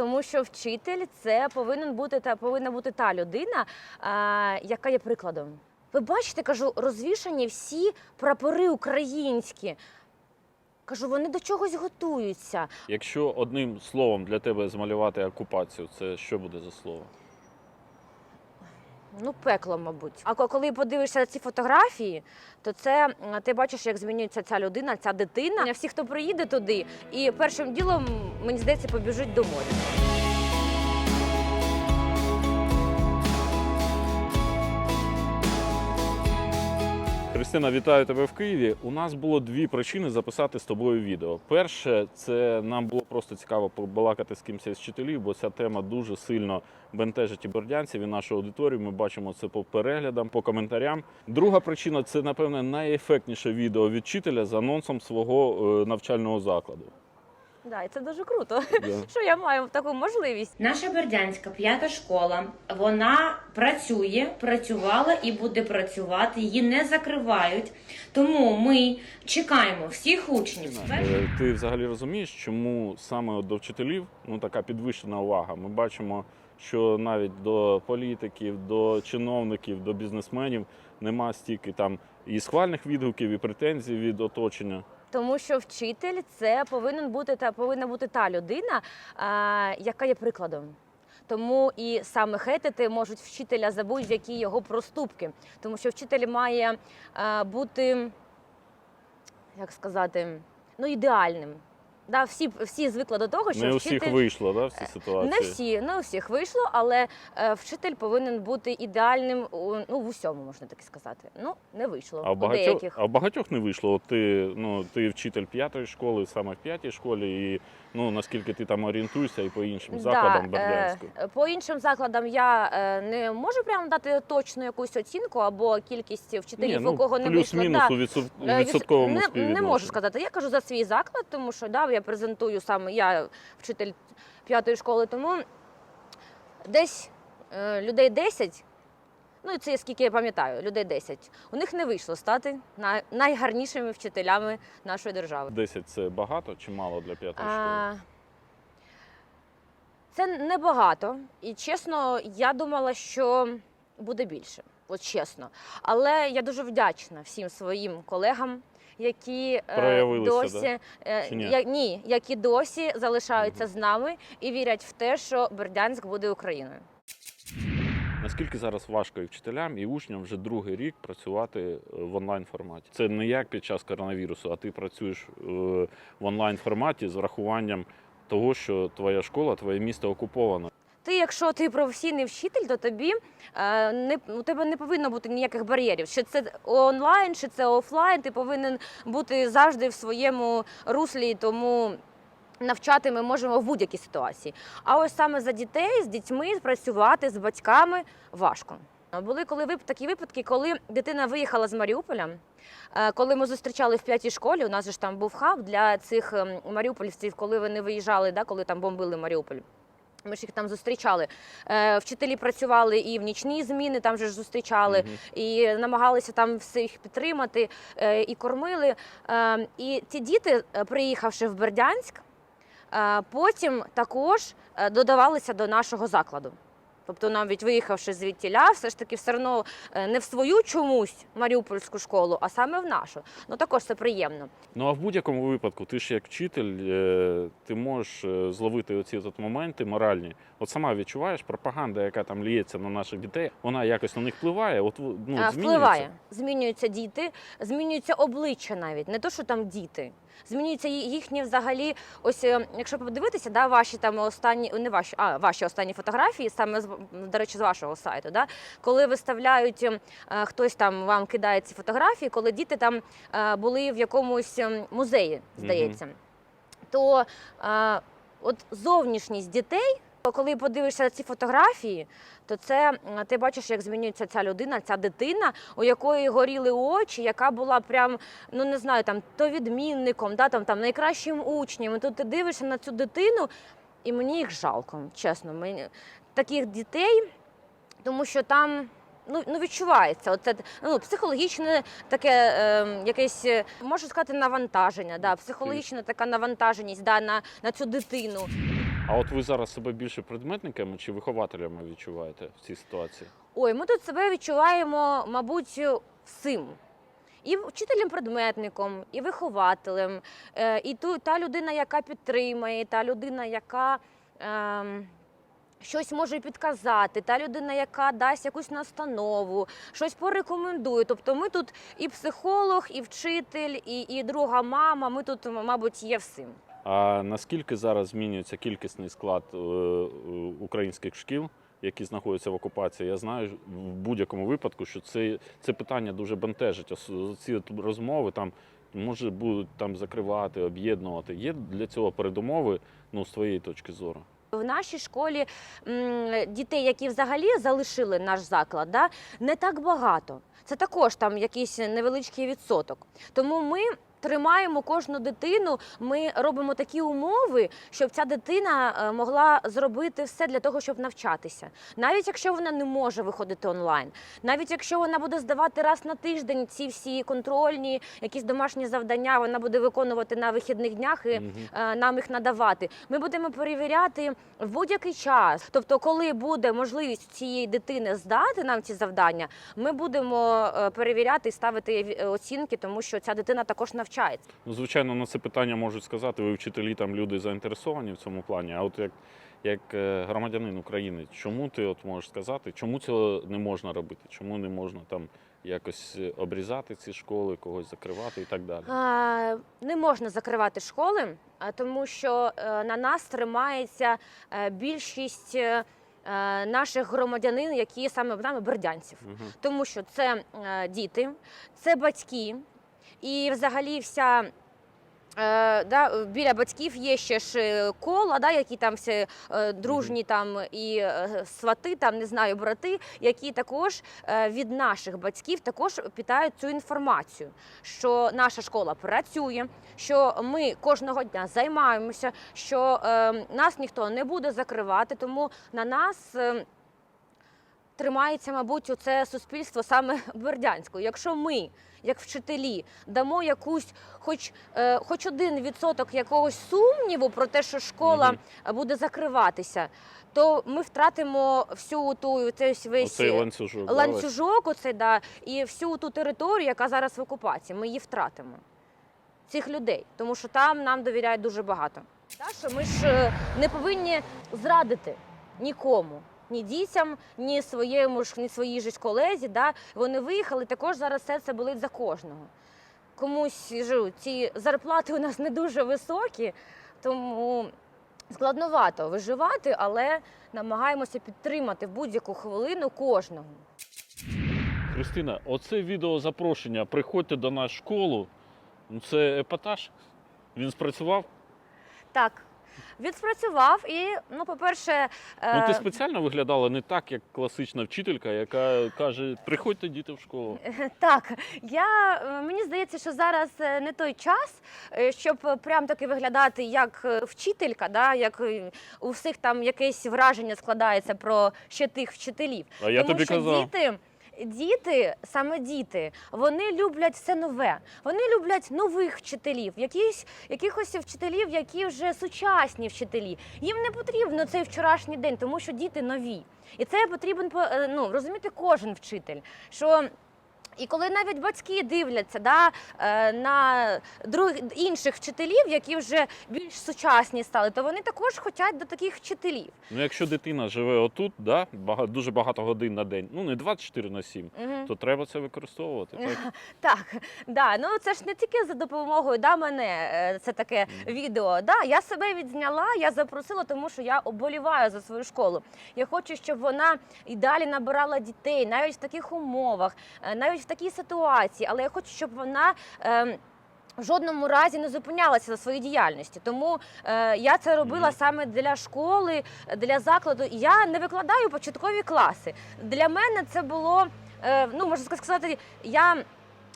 Тому що вчитель це повинен бути та повинна бути та людина, а, яка є прикладом. Ви бачите, кажу, розвішані всі прапори українські. Кажу, вони до чогось готуються. Якщо одним словом для тебе змалювати окупацію, це що буде за слово? Ну, пекло, мабуть. А ко- коли подивишся на ці фотографії, то це ти бачиш, як змінюється ця людина, ця дитина. Всі, хто приїде туди, і першим ділом, мені здається, побіжуть до моря. Христина, вітаю тебе в Києві. У нас було дві причини записати з тобою відео. Перше, це нам було просто цікаво побалакати з кимось з вчителів, бо ця тема дуже сильно бентежить і бордянців і нашу аудиторію. Ми бачимо це по переглядам, по коментарям. Друга причина це, напевне, найефектніше відео від вчителя з анонсом свого е, навчального закладу. Да, і це дуже круто, Да. що я маю таку можливість. Наша Бердянська п'ята школа вона працює, працювала і буде працювати. Її не закривають. Тому ми чекаємо всіх учнів. Е, Ти взагалі розумієш, чому саме до вчителів ну така підвищена увага? Ми бачимо, що навіть до політиків, до чиновників, до бізнесменів нема стільки там і схвальних відгуків, і претензій від оточення. Тому що вчитель це повинен бути та повинна бути та людина, а, яка є прикладом. Тому і саме хейтити можуть вчителя за будь-які його проступки. Тому що вчитель має а, бути, як сказати, ну, ідеальним. Да, всі, всі звикли до того, що Не у вчитель... всіх вийшло, да, всі ситуації. Не всі, не у всіх вийшло, але е, вчитель повинен бути ідеальним у, ну, в усьому, можна так сказати. Ну, не вийшло. А у багатьох, деяких. а в багатьох не вийшло. От ти, ну, ти вчитель п'ятої школи, саме в п'ятій школі, і ну, наскільки ти там орієнтуєшся і по іншим закладам е, По іншим закладам я е, не можу прямо дати точну якусь оцінку або кількість вчителів, ну, у кого не вийшло. плюс-мінус Да. у відсот- Е, відсотковому не, не можу сказати. Я кажу за свій заклад, тому що да, я презентую саме я вчитель п'ятої школи, тому десь е, людей 10, ну і це скільки я пам'ятаю, людей 10, у них не вийшло стати найгарнішими вчителями нашої держави. 10 це багато чи мало для п'ятої школи? Це небагато. І чесно, я думала, що буде більше. От чесно. Але я дуже вдячна всім своїм колегам, які е, досі е, Чи ні? я- ні, які досі залишаються з нами і вірять в те, що Бердянськ буде Україною. Наскільки зараз важко і вчителям, і учням вже другий рік працювати е, в онлайн форматі? Це не як під час коронавірусу, а ти працюєш е, в онлайн форматі з врахуванням того, що твоя школа, твоє місто окуповано. Ти, якщо ти професійний вчитель, то тобі е, не у тебе не повинно бути ніяких бар'єрів. Чи це онлайн, чи це офлайн. Ти повинен бути завжди в своєму руслі, тому навчати ми можемо в будь-якій ситуації. А ось саме за дітей з дітьми працювати з батьками важко. Були коли вип- такі випадки, коли дитина виїхала з Маріуполя. е, Коли ми зустрічали в п'ятій школі, у нас же ж там був хаб для цих ем, маріупольців, коли вони виїжджали, да, коли там бомбили Маріуполь. Ми ж їх там зустрічали. Е, Вчителі працювали і в нічні зміни, там же ж зустрічали, Мгм. і намагалися там всіх підтримати, е, і кормили. Е, І ці діти, приїхавши в Бердянськ, потім також е, додавалися до нашого закладу. Тобто, навіть виїхавши звідтіля, все ж таки все одно е, не в свою чомусь маріупольську школу, а саме в нашу. Ну також це приємно. Ну а в будь-якому випадку, ти ж як вчитель, е, ти можеш е, зловити оці от моменти моральні. От сама відчуваєш пропаганда, яка там ліється на наших дітей, вона якось на них впливає. От ну, Е, змінюється. Впливає. Змінюються діти, змінюються обличчя навіть, не то, що там діти. Змінюються ї- їхні взагалі. Ось е, якщо подивитися, да, ваші там останні, не ваші, а ваші останні фотографії, саме з до речі, з вашого сайту, да, коли виставляють е, хтось там вам кидає ці фотографії, коли діти там е, були в якомусь ем, музеї, здається, то е, от зовнішність дітей. Коли подивишся на ці фотографії, то це ти бачиш, як змінюється ця людина, ця дитина, у якої горіли очі, яка була прям, ну не знаю, там то відмінником, да, там, там найкращим учнем. І тут ти дивишся на цю дитину, і мені їх жалко, чесно. Мені таких дітей, тому що там. Ну, ну відчувається, оце ну, психологічне таке е, якесь, можу сказати, навантаження, да, психологічна така навантаженість да, на, на цю дитину. А от ви зараз себе більше предметниками чи вихователями відчуваєте в цій ситуації? Ой, ми тут себе відчуваємо, мабуть, всім. І вчителем-предметником, і вихователем, е, і ту, та людина, яка підтримує, та людина, яка ем, щось може підказати, та людина, яка дасть якусь настанову, щось порекомендує. Тобто ми тут і психолог, і вчитель, і, і друга мама. Ми тут, мабуть, є всім. А наскільки зараз змінюється кількісний склад е, е, українських шкіл, які знаходяться в окупації? Я знаю в будь-якому випадку, що це, це питання дуже бентежить. Ці розмови там може будуть там закривати, об'єднувати. Є для цього передумови, ну з твоєї точки зору. В нашій школі дітей, які взагалі залишили наш заклад, да, не так багато. Це також там якийсь невеличкий відсоток. Тому ми тримаємо кожну дитину. Ми робимо такі умови, щоб ця дитина е, могла зробити все для того, щоб навчатися. Навіть якщо вона не може виходити онлайн, навіть якщо вона буде здавати раз на тиждень ці всі контрольні, якісь домашні завдання, вона буде виконувати на вихідних днях і е, нам їх надавати. Ми будемо перевіряти в будь-який час. Тобто, коли буде можливість цієї дитини здати нам ці завдання, ми будемо е, перевіряти і ставити оцінки, тому що ця дитина також навчається. Ну, звичайно, на це питання можуть сказати, ви вчителі там люди заінтересовані в цьому плані. А от як, як е, громадянин України, чому ти от можеш сказати, чому цього не можна робити? Чому не можна там якось е, обрізати ці школи, когось закривати і так далі? А, Не можна закривати школи, тому що е, на нас тримається більшість наших громадянин, які саме нами бердянців. Угу. тому що це діти, це батьки, і взагалі вся. Е, да, біля батьків є ще ж е, кола, да, які там всі е, дружні там і е, свати, там не знаю, брати, які також е, від наших батьків також питають цю інформацію, що наша школа працює, що ми кожного дня займаємося, що е, нас ніхто не буде закривати, тому на нас. е, тримається, мабуть, це суспільство саме Бердянського. Якщо ми, як вчителі, дамо якусь, хоч, е, хоч один відсоток якогось сумніву про те, що школа буде закриватися, то ми втратимо всю ту цей весь Оцей ланцюжок. да, ланцюжок, оцей, да, і всю ту територію, яка зараз в окупації. Ми її втратимо. Цих людей, тому що там нам довіряють дуже багато. Та, що ми ж е, не повинні зрадити нікому. Ні дітям, ні своєму ж, ні своїй же ж колезі. Да? Вони виїхали, також зараз все це болить за кожного. Комусь ж ці зарплати у нас не дуже високі, тому складновато виживати, але намагаємося підтримати в будь-яку хвилину кожного. Христина, оце відео запрошення. Приходьте до нас в школу. Ну це епатаж. Він спрацював. Так, він спрацював і, ну, по-перше, Ну ти е, спеціально виглядала не так, як класична вчителька, яка каже: приходьте діти в школу. Так, я е, мені здається, що зараз е, не той час, е, щоб е, прям таки виглядати як е, вчителька, да, як е, у всіх там якесь враження складається про ще тих вчителів. А я Тому тобі що казав. діти. Діти, саме діти, вони люблять все нове. Вони люблять нових вчителів, якісь, якихось вчителів, які вже сучасні вчителі. Їм не потрібно цей вчорашній день, тому що діти нові. І це потрібен по- е, ну, розуміти кожен вчитель. Що і коли навіть батьки дивляться да, е, на друг, інших вчителів, які вже більш сучасні стали, то вони також хочуть до таких вчителів. Ну, якщо дитина живе отут, да, бага- дуже багато годин на день, ну не 24 на 7, Мгм. то треба це використовувати. Так? Так, да, ну це ж не тільки за допомогою да, мене е, це таке Мгм. відео. Да, я себе відзняла, я запросила, тому що я оболіваю за свою школу. Я хочу, щоб вона і далі набирала дітей, навіть в таких умовах, е, навіть в такій ситуації. Але я хочу, щоб вона. ем, в жодному разі не зупинялася за своїй діяльності. Тому е, я це робила Мгм. саме для школи, для закладу. Я не викладаю початкові класи. Для мене це було, е, ну можна сказати, я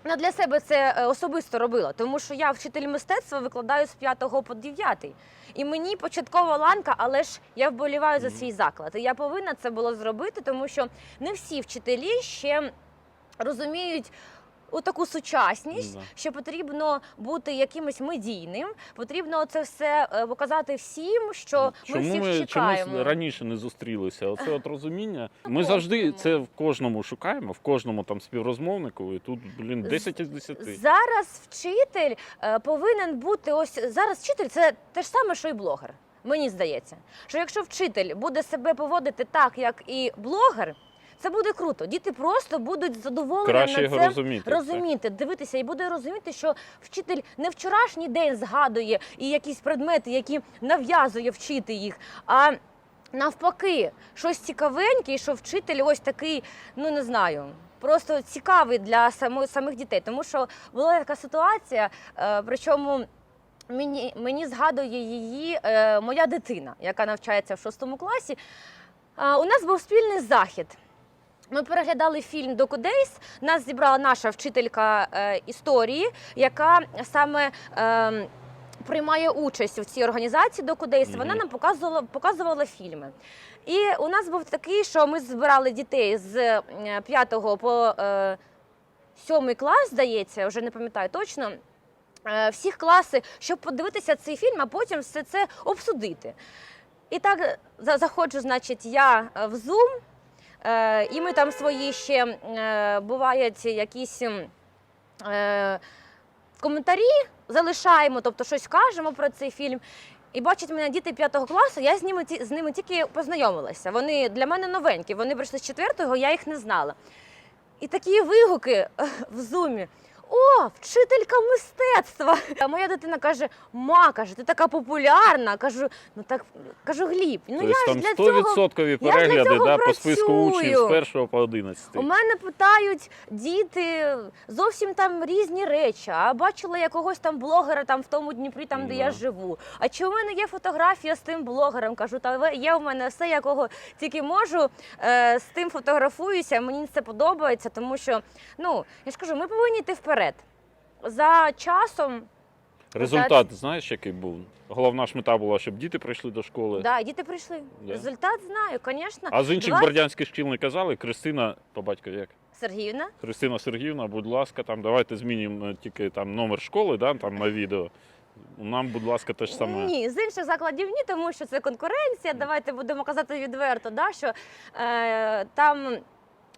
не для себе це е, особисто робила, тому що я вчитель мистецтва викладаю з 5 по 9. І мені початкова ланка, але ж я вболіваю за свій заклад. І я повинна це було зробити, тому що не всі вчителі ще розуміють у таку сучасність, Да. що потрібно бути якимось медійним, потрібно це все е, показати всім, що ми Чому всіх ми чекаємо. чомусь раніше не зустрілися? Оце от розуміння. Ми завжди це в кожному шукаємо, в кожному там співрозмовнику, і тут, блін, 10 із 10. Зараз вчитель е, повинен бути ось зараз. Вчитель це те ж саме, що і блогер. Мені здається, що якщо вчитель буде себе поводити так, як і блогер, це буде круто. Діти просто будуть задоволені Краще на його це розуміти. розуміти, дивитися і буде розуміти, що вчитель не вчорашній день згадує і якісь предмети, які нав'язує вчити їх. а Навпаки, щось цікавеньке, і що вчитель ось такий, ну не знаю, просто цікавий для само- самих дітей. Тому що була така ситуація, е, причому мені, мені згадує її е, моя дитина, яка навчається в шостому класі. У нас був спільний захід. Ми переглядали фільм Доку Дейс. Нас зібрала наша вчителька е, історії, яка саме. Е, Приймає участь у цій організації Доку Дейс. Вона нам показувала, показувала фільми. І у нас був такий, що ми збирали дітей з 5 по е, 7 клас, здається, вже не пам'ятаю точно. е, Всіх класи, щоб подивитися цей фільм, а потім все це обсудити. І так е, заходжу, значить, я е, в Zoom, е, і ми там свої ще е, бувають якісь е, коментарі залишаємо, тобто щось кажемо про цей фільм. І бачать мене діти п'ятого класу, я з ними, з ними тільки познайомилася. Вони для мене новенькі, вони прийшли з четвертого, я їх не знала. І такі вигуки е, в зумі. О, вчителька мистецтва. А моя дитина каже: Ма, каже, ти така популярна. Кажу, ну так кажу, Гліб, ну тобто я ж там для 100% цього. перегляди цього да, по списку учнів з 1 по 11. У мене питають діти зовсім там різні речі. А бачила я когось там блогера там в тому Дніпрі, там де я Да. живу. А чи у мене є фотографія з тим блогером? Кажу, та ви- є у мене все, якого тільки можу. Е, з тим фотографуюся. Мені це подобається, тому що ну я ж кажу, ми повинні йти вперед. За часом Результат, знаєш, який був? Головна ж мета була, щоб діти прийшли до школи. да, діти прийшли. Да. Результат знаю, звісно. А з інших Два- бердянських шкіл не казали, Кристина, по батькові як? Сергіївна. Христина Сергіївна, будь ласка, там давайте змінимо тільки там номер школи, да, там на відео. Нам, будь ласка, те ж саме. Ні, з інших закладів ні, тому що це конкуренція. Давайте будемо казати відверто, да, що е, там.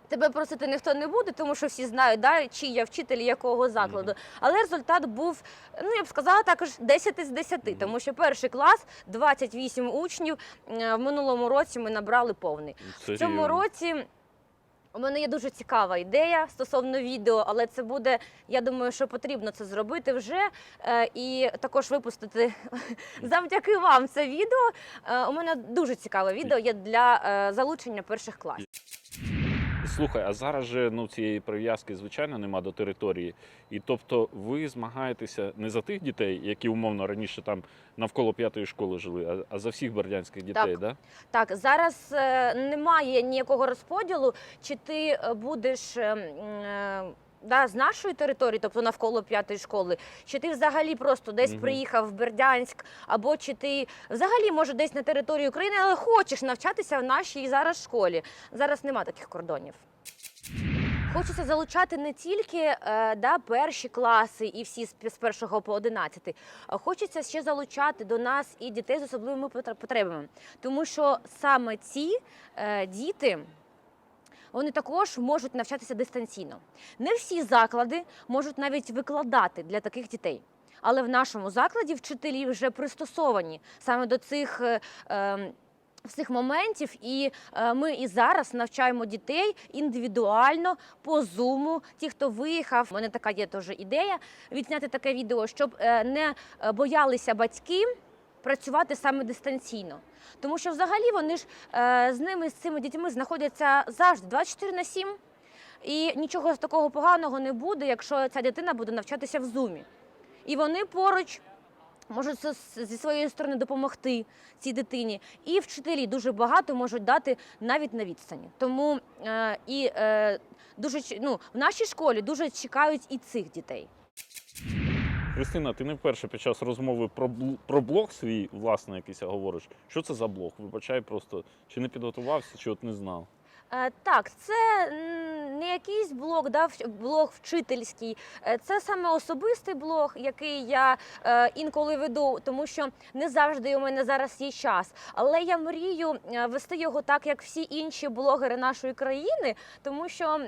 Тебе просити ніхто не буде, тому що всі знають, да, чи я вчитель якого закладу. Але результат був, ну я б сказала, також 10 із 10, Мгм. тому що перший клас 28 учнів. е, В минулому році ми набрали повний. В цьому році у мене є дуже цікава ідея стосовно відео, але це буде, я думаю, що потрібно це зробити вже е, і також випустити завдяки вам це відео. Е, У мене дуже цікаве відео є для е, залучення перших класів. Слухай, а зараз же ну, цієї прив'язки, звичайно, нема до території. І тобто ви змагаєтеся не за тих дітей, які умовно раніше там навколо п'ятої школи жили, а, а за всіх бердянських дітей, Так. Да? Так, зараз е, немає ніякого розподілу, чи ти е, будеш. Да, з нашої території, тобто навколо п'ятої школи, чи ти взагалі просто десь Мгм. приїхав в Бердянськ, або чи ти взагалі може десь на території України, але хочеш навчатися в нашій зараз школі. Зараз нема таких кордонів. Хочеться залучати не тільки е, да, перші класи і всі з першого по 11, а хочеться ще залучати до нас і дітей з особливими потр- потребами. Тому що саме ці е, діти. Вони також можуть навчатися дистанційно. Не всі заклади можуть навіть викладати для таких дітей. Але в нашому закладі вчителі вже пристосовані саме до цих е, е, всіх моментів, і е, ми і зараз навчаємо дітей індивідуально по зуму. Ті, хто виїхав, у мене така є теж ідея відзняти таке відео, щоб е, не е, боялися батьки працювати саме дистанційно. Тому що взагалі вони ж е, з ними, з цими дітьми знаходяться завжди 24 на 7. І нічого з такого поганого не буде, якщо ця дитина буде навчатися в зумі. І вони поруч можуть зі- своєї сторони допомогти цій дитині. І вчителі дуже багато можуть дати навіть на відстані. Тому е, і е, дуже ну, в нашій школі дуже чекають і цих дітей. Христина, ти не вперше під час розмови про, про блог свій власний якийсь говориш. Що це за блог? Вибачай просто, чи не підготувався, чи от не знав. Е, Так, це не якийсь блог, да, блог вчительський. Е, Це саме особистий блог, який я е, інколи веду, тому що не завжди у мене зараз є час. Але я мрію вести його так, як всі інші блогери нашої країни, тому що.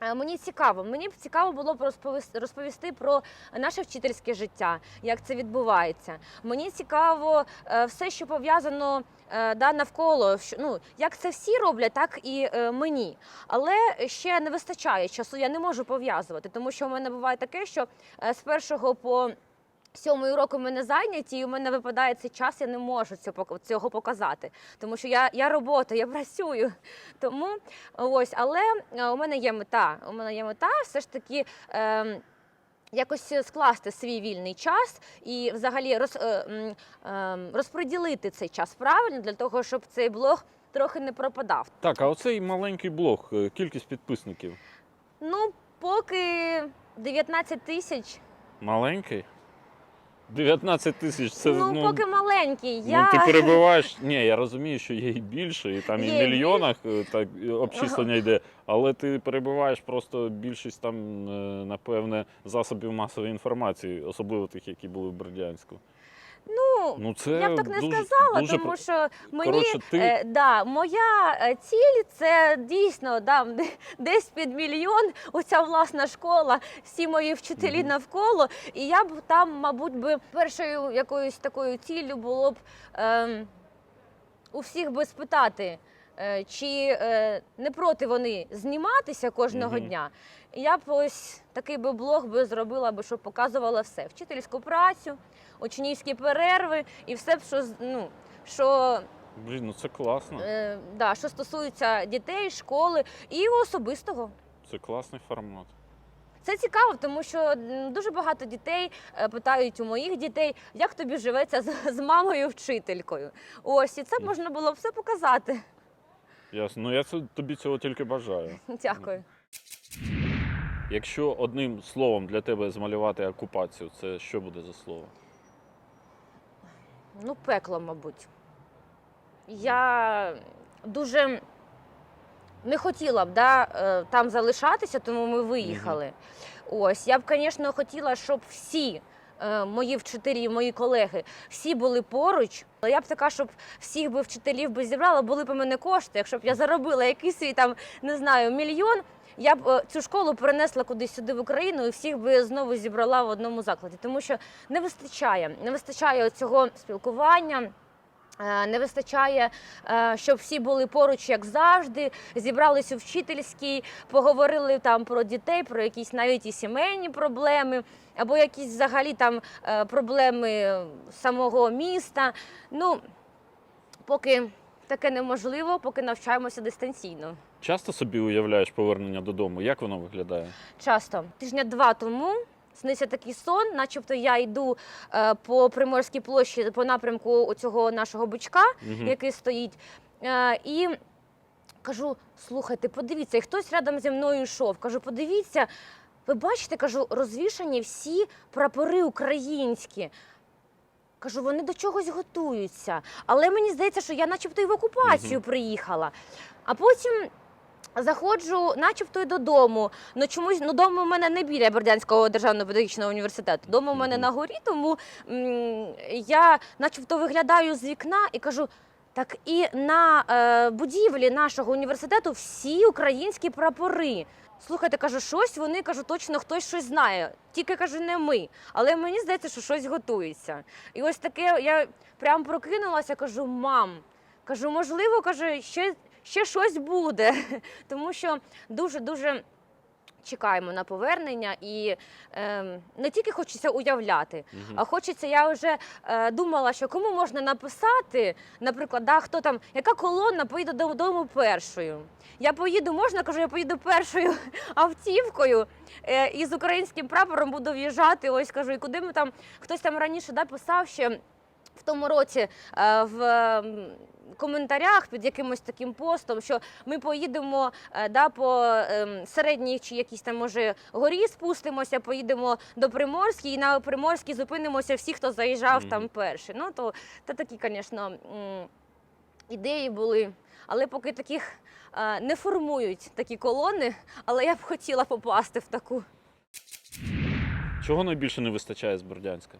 Е, Мені цікаво, мені б цікаво було б розповісти, розповісти про наше вчительське життя, як це відбувається. Мені цікаво е, все, що пов'язано е, да, навколо, ну, як це всі роблять, так і мені. Але ще не вистачає часу, я не можу пов'язувати, тому що в мене буває таке, що з першого по сьомий урок у мене зайняті, і у мене випадає цей час, я не можу цього, показати. Тому що я, я робота, я працюю. Тому ось, але е, у мене є мета. У мене є мета все ж таки. ем, Якось скласти свій вільний час і взагалі роз, е, ем, розподілити цей час правильно для того, щоб цей блог трохи не пропадав. Так, а оцей маленький блог, е, кількість підписників. Ну, поки 19 тисяч. Маленький? 19 тисяч це ну, поки маленький. Ну, Я... ти перебуваєш. Ні, я розумію, що є і більше, і там і в Є мільйонах е, так е, обчислення йде. Але ти перебуваєш просто більшість там, е, напевне, засобів масової інформації, особливо тих, які були в Бердянську. Ну, Ну це я б так не дуже, сказала, дуже тому що мені Коротше, ти е, да, моя е, ціль це дійсно да, десь під мільйон. Оця власна школа, всі мої вчителі Мгм. навколо. І я б там, мабуть, би першою якоюсь такою ціллю було б е, у всіх би спитати. Е, Чи е, не проти вони зніматися кожного Мгм. дня? Я б ось такий би блог би зробила би, щоб показувала все: вчительську працю, учнівські перерви і все, що ну, що, блін, ну це класно. е, да, що стосується дітей, школи і особистого. Це класний формат. Це цікаво, тому що дуже багато дітей е, питають у моїх дітей, як тобі живеться з, з мамою вчителькою. Ось і це можна було все показати. Ясно. Ну я це, тобі цього тільки бажаю. Дякую. Якщо одним словом для тебе змалювати окупацію, це що буде за слово? Ну, пекло, мабуть. Я дуже не хотіла б да, е, там залишатися, тому ми виїхали. Ось, я б, звісно, хотіла, щоб всі. Е, Мої вчителі, мої колеги, всі були поруч. Я б така, щоб всіх би вчителів би зібрала, були б у мене кошти. Якщо б я заробила якийсь свій там, не знаю, мільйон, я б е, цю школу перенесла кудись сюди в Україну і всіх би знову зібрала в одному закладі. Тому що не вистачає, не вистачає цього спілкування. Е, Не вистачає, е, щоб всі були поруч, як завжди, зібрались у вчительській, поговорили там про дітей, про якісь навіть і сімейні проблеми, або якісь взагалі там е, проблеми самого міста. Ну, поки таке неможливо, поки навчаємося дистанційно. Часто собі уявляєш повернення додому? Як воно виглядає? Часто тижня два тому снився такий сон, начебто я йду е, по Приморській площі по напрямку цього нашого бичка, Мгм. який стоїть. Е, і кажу: слухайте, подивіться, і хтось рядом зі мною йшов. Кажу, подивіться, ви бачите, кажу, розвішані всі прапори українські. Кажу, вони до чогось готуються. Але мені здається, що я начебто і в окупацію приїхала. А потім заходжу, начебто й додому. Ну чомусь ну, дому в мене не біля Бердянського державного педагогічного університету. Дома в мене на горі, тому м, я начебто виглядаю з вікна і кажу. Так і на е, будівлі нашого університету всі українські прапори. Слухайте, кажу, щось вони кажу, точно хтось щось знає. Тільки кажу, не ми. Але мені здається, що щось готується. І ось таке я прям прокинулася, кажу, мам. Кажу, можливо, кажу, ще, ще щось буде. Тому що дуже дуже. Чекаємо на повернення, і е, не тільки хочеться уявляти, Мгм. а хочеться, я вже е, думала, що кому можна написати, наприклад, да, хто там, яка колона поїде додому першою. Я поїду, можна, кажу, я поїду першою автівкою е, і з українським прапором буду в'їжджати. Ось кажу, і куди ми там хтось там раніше да, писав ще в тому році е, в коментарях під якимось таким постом, що ми поїдемо е, да, по ем, середній чи якійсь там може горі спустимося, поїдемо до Приморській, і на Приморській зупинимося всі, хто заїжджав Мгм. там перший. Ну то, то такі, звісно, ідеї були. але поки таких е, не формують такі колони, але я б хотіла попасти в таку. Чого найбільше не вистачає з Бердянська?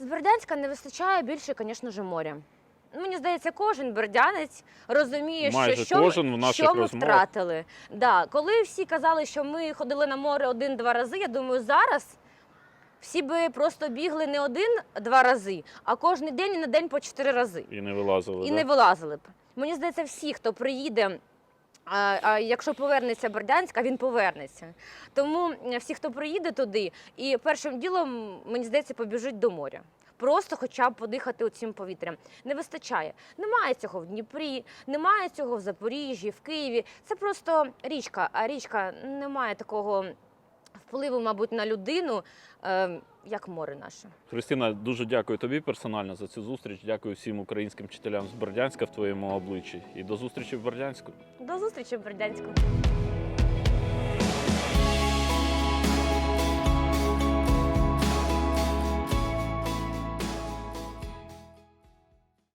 З Бердянська не вистачає більше, звісно ж, моря. Мені здається, кожен бердянець розуміє, Майже що, що, кожен в наших що ми розмовах. втратили. Да, коли всі казали, що ми ходили на море один-два рази, я думаю, зараз всі би просто бігли не один-два рази, а кожен день і на день по чотири рази. І не вилазили. І да? не вилазили б. Мені здається, всі, хто приїде. А, а якщо повернеться Бердянська, він повернеться. Тому всі, хто приїде туди, і першим ділом, мені здається, побіжить до моря. Просто хоча б подихати цим повітрям. Не вистачає. Немає цього в Дніпрі, немає цього в Запоріжжі, в Києві. Це просто річка, а річка не має такого впливу, мабуть, на людину, е, як море наше. Христина, дуже дякую тобі персонально за цю зустріч. Дякую всім українським вчителям з Бердянська в твоєму обличчі. І до зустрічі в Бердянську. До зустрічі в Бердянську.